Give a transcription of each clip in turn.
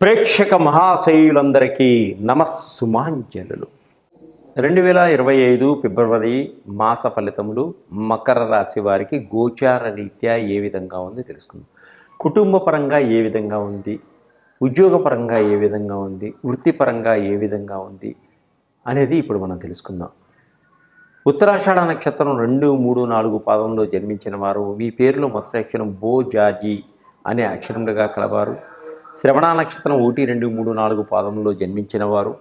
ప్రేక్షక మహాశయులందరికీ నమస్సుమాంజలు రెండు వేల ఇరవై ఐదు ఫిబ్రవరి మాస ఫలితములు మకర రాశి వారికి గోచార రీత్యా ఏ విధంగా ఉంది తెలుసుకుందాం. కుటుంబ పరంగా ఏ విధంగా ఉంది? ఉద్యోగపరంగా ఏ విధంగా ఉంది? వృత్తిపరంగా ఏ విధంగా ఉంది? అనేది ఇప్పుడు మనం తెలుసుకుందాం. ఉత్తరాషాఢ నక్షత్రం రెండు మూడు నాలుగు పాదంలో జన్మించిన వారు మీ పేరులో మొదటి అక్షరం బో జాజీ అనే అక్షరములుగా కలవారు. శ్రవణ నక్షత్రం ఒకటి రెండు మూడు నాలుగు పాదంలో జన్మించిన వారు.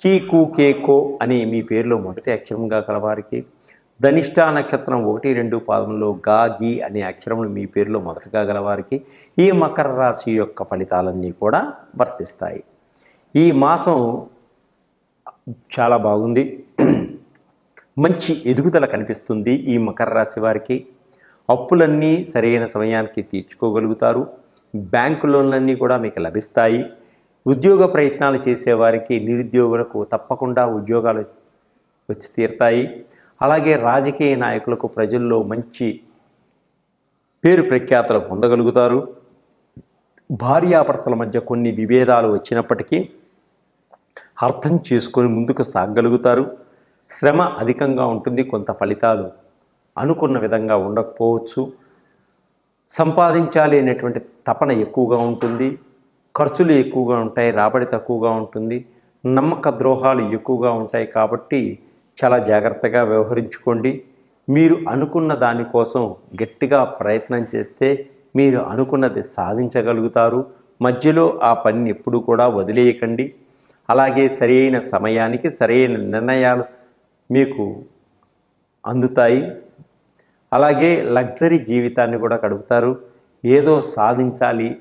కీ కు కే కో అనే మీ పేరులో మొదటి అక్షరంగా కలవారికి. ధనిష్ట నక్షత్రం ఒకటి రెండు పాదంలో గా గి అనే అక్షరములు మీ పేరులో మొదటగా గలవారికి. ఈ మకర రాశి యొక్క ఫలితాలన్నీ కూడా వర్తిస్తాయి. ఈ మాసం చాలా బాగుంది. మంచి ఎదుగుదల కనిపిస్తుంది ఈ మకర రాశి వారికి. అప్పులన్నీ సరైన సమయానికి తీర్చుకోగలుగుతారు. బ్యాంకు లోన్లన్నీ కూడా మీకు లభిస్తాయి. ఉద్యోగ ప్రయత్నాలు చేసేవారికి నిరుద్యోగులకు తప్పకుండా ఉద్యోగాలు వచ్చి తీరుతాయి. అలాగే రాజకీయ నాయకులకు ప్రజల్లో మంచి పేరు ప్రఖ్యాతలు పొందగలుగుతారు. భార్యాభర్తల మధ్య కొన్ని విభేదాలు వచ్చినప్పటికీ అర్థం చేసుకొని ముందుకు సాగగలుగుతారు. శ్రమ అధికంగా ఉంటుంది కొంత ఫలితాలు అనుకున్న విధంగా ఉండకపోవచ్చు. సంపాదించాలి అనేటువంటి తపన ఎక్కువగా ఉంటుంది. ఖర్చులు ఎక్కువగా ఉంటాయి రాబడి తక్కువగా ఉంటుంది. నమ్మక ద్రోహాలు ఎక్కువగా ఉంటాయి కాబట్టి చాలా జాగ్రత్తగా వ్యవహరించుకోండి. మీరు అనుకున్న దానికోసం గట్టిగా ప్రయత్నం చేస్తే మీరు అనుకున్నది సాధించగలుగుతారు. మధ్యలో ఆ పనిని ఎప్పుడు కూడా వదిలేయకండి. అలాగే సరైన సమయానికి సరైన నిర్ణయాలు మీకు అందుతాయి. అలాగే లగ్జరీ జీవితాన్ని కూడా గడుపుతారు. ఏదో సాధించాలి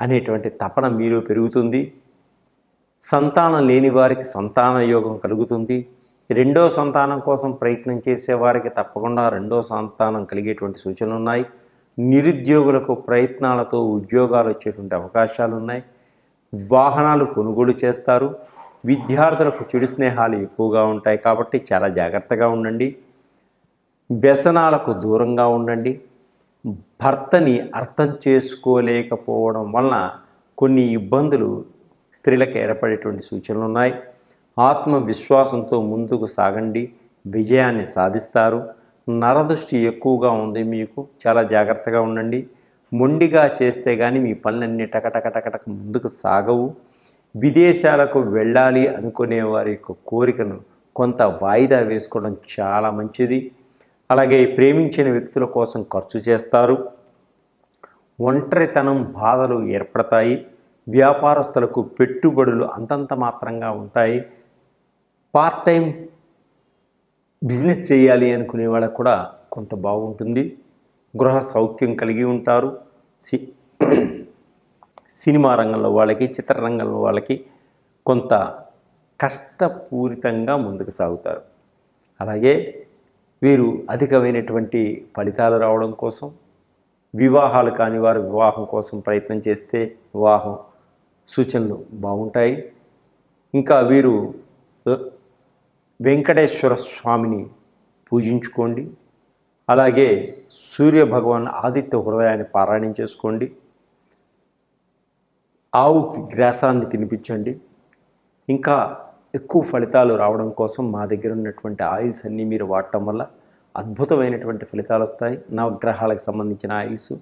అనేటువంటి తపన మీలో పెరుగుతుంది. సంతానం లేని వారికి సంతాన యోగం కలుగుతుంది. రెండో సంతానం కోసం ప్రయత్నం చేసే వారికి తప్పకుండా రెండో సంతానం కలిగేటువంటి సూచనలు ఉన్నాయి. నిరుద్యోగులకు ప్రయత్నాలతో ఉద్యోగాలు వచ్చేటువంటి అవకాశాలు ఉన్నాయి. వాహనాలు కొనుగోలు చేస్తారు. విద్యార్థులకు చెడు స్నేహాలు ఎక్కువగా ఉంటాయి కాబట్టి చాలా జాగ్రత్తగా ఉండండి. వ్యసనాలకు దూరంగా ఉండండి. భర్తని అర్థం చేసుకోలేకపోవడం వలన కొన్ని ఇబ్బందులు స్త్రీలకు ఏర్పడేటువంటి సూచనలు ఉన్నాయి. ఆత్మవిశ్వాసంతో ముందుకు సాగండి. విజయాన్ని సాధిస్తారు. నరదృష్టి ఎక్కువగా ఉంది మీకు. చాలా జాగ్రత్తగా ఉండండి. మొండిగా చేస్తే కానీ మీ పనులన్నీ టకటక టకటక ముందుకు సాగవు. విదేశాలకు వెళ్ళాలి అనుకునే వారి యొక్క కోరికను కొంత వాయిదా వేసుకోవడం చాలా మంచిది. అలాగే ప్రేమించిన వ్యక్తుల కోసం ఖర్చు చేస్తారు. ఒంటరితనం బాధలు ఏర్పడతాయి. వ్యాపారస్తులకు పెట్టుబడులు అంతంత మాత్రంగా ఉంటాయి. పార్ట్ టైం బిజినెస్ చేయాలి అనుకునే వాళ్ళకు కూడా కొంత బాగుంటుంది. గృహ సౌఖ్యం కలిగి ఉంటారు. సి సినిమా రంగంలో వాళ్ళకి చిత్రరంగంలో వాళ్ళకి కొంత కష్టపూరితంగా ముందుకు సాగుతారు. అలాగే వీరు అధికమైనటువంటి ఫలితాలు రావడం కోసం వివాహాలు కాని వారు వివాహం కోసం ప్రయత్నం చేస్తే వివాహం సూచనలు బాగుంటాయి. ఇంకా వీరు వెంకటేశ్వర స్వామిని పూజించుకోండి. అలాగే సూర్య భగవాన్ ఆదిత్య హృదయాన్ని పారాయణం చేసుకోండి. ఆవుకి గ్రాసాన్ని తినిపించండి. ఇంకా ఎక్కువ ఫలితాలు రావడం కోసం మా దగ్గర ఉన్నటువంటి ఆయిల్స్ అన్నీ మీరు వాడటం వల్ల అద్భుతమైనటువంటి ఫలితాలు వస్తాయి. నవగ్రహాలకు సంబంధించిన ఆయిల్స్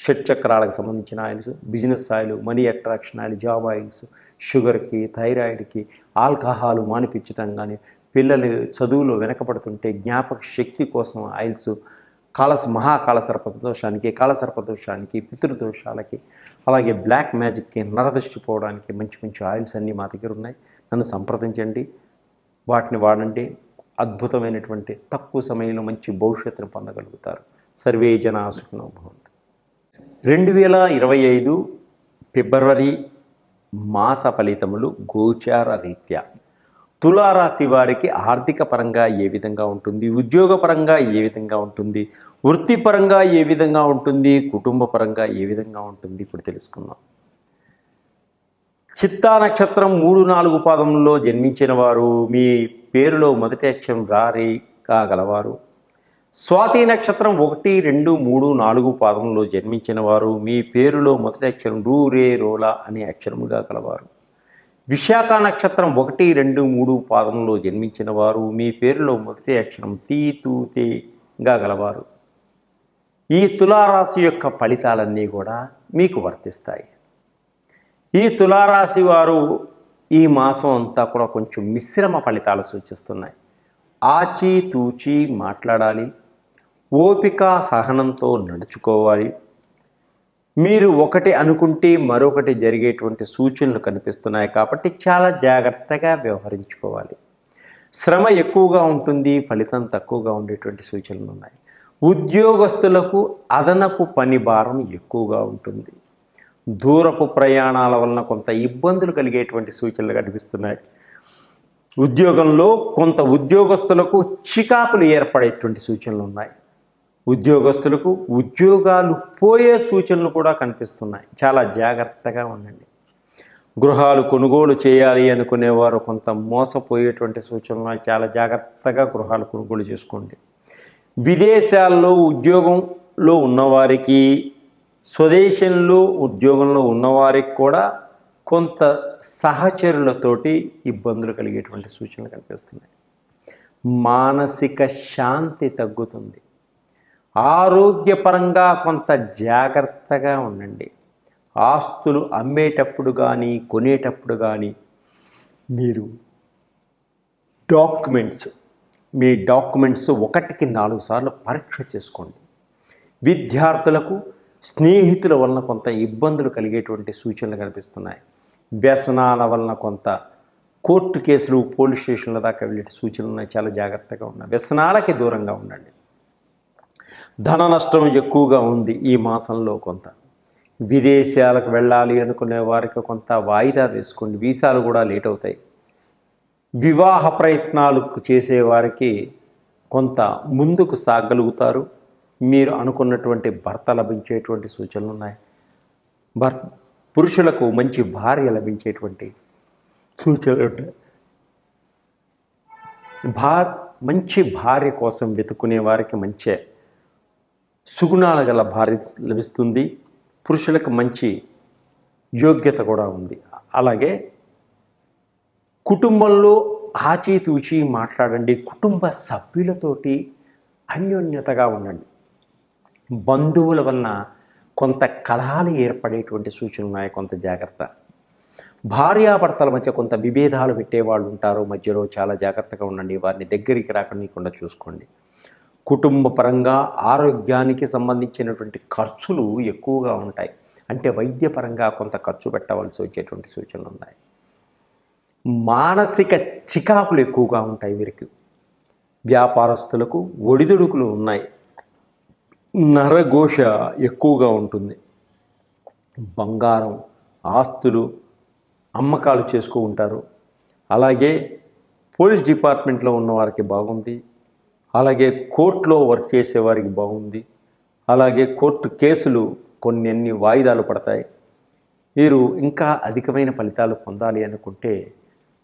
షట్చక్రాలకు సంబంధించిన oils business oil money attraction oil job oils షుగర్కి థైరాయిడ్కి ఆల్కహాల్ మానిపించడం కానీ పిల్లలు చదువులో వెనకబడుతుంటే జ్ఞాపక శక్తి కోసం ఆయిల్స్ కాలస మహాకాలసర్ప దోషానికి కాలసర్ప దోషానికి పితృదోషాలకి అలాగే బ్లాక్ మ్యాజిక్కి నరదృష్టి పోవడానికి మంచి మంచి ఆయిల్స్ అన్నీ మా దగ్గర ఉన్నాయి. నన్ను సంప్రదించండి వాటిని వాడండి. అద్భుతమైనటువంటి తక్కువ సమయంలో మంచి భవిష్యత్తును పొందగలుగుతారు. సర్వే జన సుఖినో భవంతు. రెండు వేల ఇరవై ఐదు ఫిబ్రవరి మాస ఫలితములు గోచార రీత్యా. తులారాశి వారికి ఆర్థిక పరంగా ఏ విధంగా ఉంటుంది? ఉద్యోగపరంగా ఏ విధంగా ఉంటుంది? వృత్తిపరంగా ఏ విధంగా ఉంటుంది? కుటుంబపరంగా ఏ విధంగా ఉంటుంది? ఇప్పుడు తెలుసుకుందాం. చిత్తా నక్షత్రం మూడు నాలుగు పాదంలో జన్మించిన వారు మీ పేరులో మొదటి అక్షరం రారి కాగలవారు స్వాతి నక్షత్రం ఒకటి రెండు మూడు నాలుగు పాదంలో జన్మించిన వారు మీ పేరులో మొదటి అక్షరం రూ రే రోలా అనే అక్షరముగా గలవారు. విశాఖ నక్షత్రం ఒకటి రెండు మూడు పాదంలో జన్మించిన వారు మీ పేరులో మొదటి అక్షరం తీ తూ తేగా గలవారు. ఈ తులారాశి యొక్క ఫలితాలన్నీ కూడా మీకు వర్తిస్తాయి. ఈ తులారాశి వారు ఈ మాసం అంతా కూడా కొంచెం మిశ్రమ ఫలితాలు సూచిస్తున్నాయి. ఆచితూచి మాట్లాడాలి. ఓపిక సహనంతో నడుచుకోవాలి. మీరు ఒకటి అనుకుంటే మరొకటి జరిగేటువంటి సూచనలు కనిపిస్తున్నాయి కాబట్టి చాలా జాగ్రత్తగా వ్యవహరించుకోవాలి. శ్రమ ఎక్కువగా ఉంటుంది ఫలితం తక్కువగా ఉండేటువంటి సూచనలు ఉన్నాయి. ఉద్యోగస్తులకు అదనపు పని భారం ఎక్కువగా ఉంటుంది. దూరపు ప్రయాణాల వలన కొంత ఇబ్బందులు కలిగేటువంటి సూచనలు కనిపిస్తున్నాయి. ఉద్యోగంలో కొంత ఉద్యోగస్తులకు చికాకులు ఏర్పడేటువంటి సూచనలు ఉన్నాయి. ఉద్యోగస్తులకు ఉద్యోగాలు పోయే సూచనలు కూడా కనిపిస్తున్నాయి. చాలా జాగ్రత్తగా ఉండండి. గృహాలు కొనుగోలు చేయాలి అనుకునేవారు కొంత మోసపోయేటువంటి సూచనలు చాలా జాగ్రత్తగా గృహాలు కొనుగోలు చేసుకోండి. విదేశాల్లో ఉద్యోగంలో ఉన్నవారికి స్వదేశంలో ఉద్యోగంలో ఉన్నవారికి కూడా కొంత సహచరులతోటి ఇబ్బందులు కలిగేటువంటి సూచనలు కనిపిస్తున్నాయి. మానసిక శాంతి తగ్గుతుంది. ఆరోగ్యపరంగా కొంత జాగ్రత్తగా ఉండండి. ఆస్తులు అమ్మేటప్పుడు కానీ కొనేటప్పుడు కానీ మీరు డాక్యుమెంట్స్ మీ డాక్యుమెంట్స్ ఒకటికి నాలుగు సార్లు పరీక్ష చేసుకోండి. విద్యార్థులకు స్నేహితుల వలన కొంత ఇబ్బందులు కలిగేటువంటి సూచనలు కనిపిస్తున్నాయి. వ్యసనాల వలన కొంత కోర్టు కేసులు పోలీస్ స్టేషన్ల దాకా వెళ్ళే సూచనలు ఉన్నాయి. చాలా జాగ్రత్తగా ఉన్నాయి వ్యసనాలకి దూరంగా ఉండండి. ధన నష్టం ఎక్కువగా ఉంది ఈ మాసంలో కొంత. విదేశాలకు వెళ్ళాలి అనుకునే వారికి కొంత వాయిదా వేసుకోండి. వీసాలు కూడా లేట్ అవుతాయి. వివాహ ప్రయత్నాలు చేసేవారికి కొంత ముందుకు సాగలుగుతారు. మీరు అనుకున్నటువంటి భర్త లభించేటువంటి సూచనలు ఉన్నాయి. భర్ పురుషులకు మంచి భార్య లభించేటువంటి సూచనలు భా మంచి భార్య కోసం వెతుకునే వారికి మంచి సుగుణాల గల భార్య లభిస్తుంది. పురుషులకు మంచి యోగ్యత కూడా ఉంది. అలాగే కుటుంబంలో ఆచితూచి మాట్లాడండి. కుటుంబ సభ్యులతోటి అన్యోన్యతగా ఉండండి. బంధువుల వలన కొంత కలహాలు ఏర్పడేటువంటి సూచనలు ఉన్నాయి కొంత జాగ్రత్త. భార్యాభర్తల మధ్య కొంత విభేదాలు పెట్టేవాళ్ళు ఉంటారు మధ్యలో చాలా జాగ్రత్తగా ఉండండి వారిని దగ్గరికి రాకుండా చూసుకోండి. కుటుంబ పరంగా ఆరోగ్యానికి సంబంధించినటువంటి ఖర్చులు ఎక్కువగా ఉంటాయి. అంటే వైద్యపరంగా కొంత ఖర్చు పెట్టవలసి వచ్చేటువంటి సూచనలు ఉన్నాయి. మానసిక చికాకులు ఎక్కువగా ఉంటాయి వీరికి. వ్యాపారస్తులకు ఒడిదుడుకులు ఉన్నాయి. నరఘోష ఎక్కువగా ఉంటుంది. బంగారం ఆస్తులు అమ్మకాలు చేసుకో ఉంటారు. అలాగే పోలీస్ డిపార్ట్మెంట్లో ఉన్నవారికి బాగుంది. అలాగే కోర్టులో వర్క్ చేసేవారికి బాగుంది. అలాగే కోర్టు కేసులు కొన్ని అన్ని వాయిదాలు పడతాయి. మీరు ఇంకా అధికమైన ఫలితాలు పొందాలి అనుకుంటే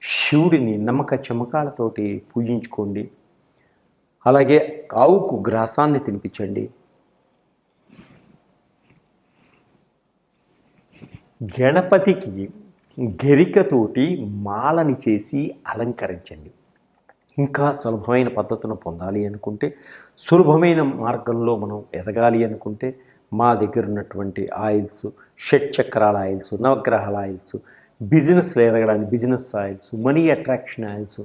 శివుడిని నమ్మక చమకాలతోటి పూజించుకోండి. అలాగే ఆవుకు గ్రాసాన్ని తినిపించండి. గణపతికి గరికతోటి మాలని చేసి అలంకరించండి. ఇంకా సులభమైన పద్ధతును పొందాలి అనుకుంటే సులభమైన మార్గంలో మనం ఎదగాలి అనుకుంటే మా దగ్గర ఉన్నటువంటి ఆయిల్స్ షట్ చక్రాల ఆయిల్స్ నవగ్రహాల ఆయిల్స్ బిజినెస్లో ఎదగడానికి business oils money attraction oils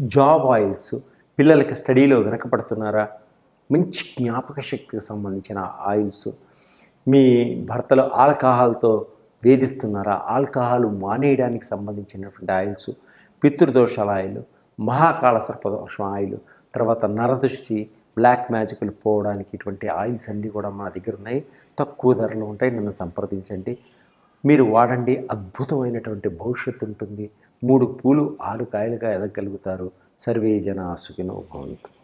job oils పిల్లలకి స్టడీలో వెనకపడుతున్నారా మంచి జ్ఞాపక శక్తికి సంబంధించిన ఆయిల్స్. మీ భర్తలు ఆల్కహాల్తో వేధిస్తున్నారా? ఆల్కహాల్ మానేయడానికి సంబంధించినటువంటి ఆయిల్స్ పితృదోషాల ఆయిల్ మహాకాళ సర్పదోషం ఆయిల్ తర్వాత నరదృష్టి బ్లాక్ మ్యాజిక్లు పోవడానికి ఇటువంటి ఆయిల్స్ అన్నీ కూడా మా దగ్గర ఉన్నాయి. తక్కువ ధరలో ఉంటాయి. నన్ను సంప్రదించండి. మీరు వాడండి. అద్భుతమైనటువంటి భవిష్యత్తు ఉంటుంది. మూడు పూలు ఆరు కాయలుగా ఎదగలుగుతారు సర్వే జన సుఖినో భవంతు.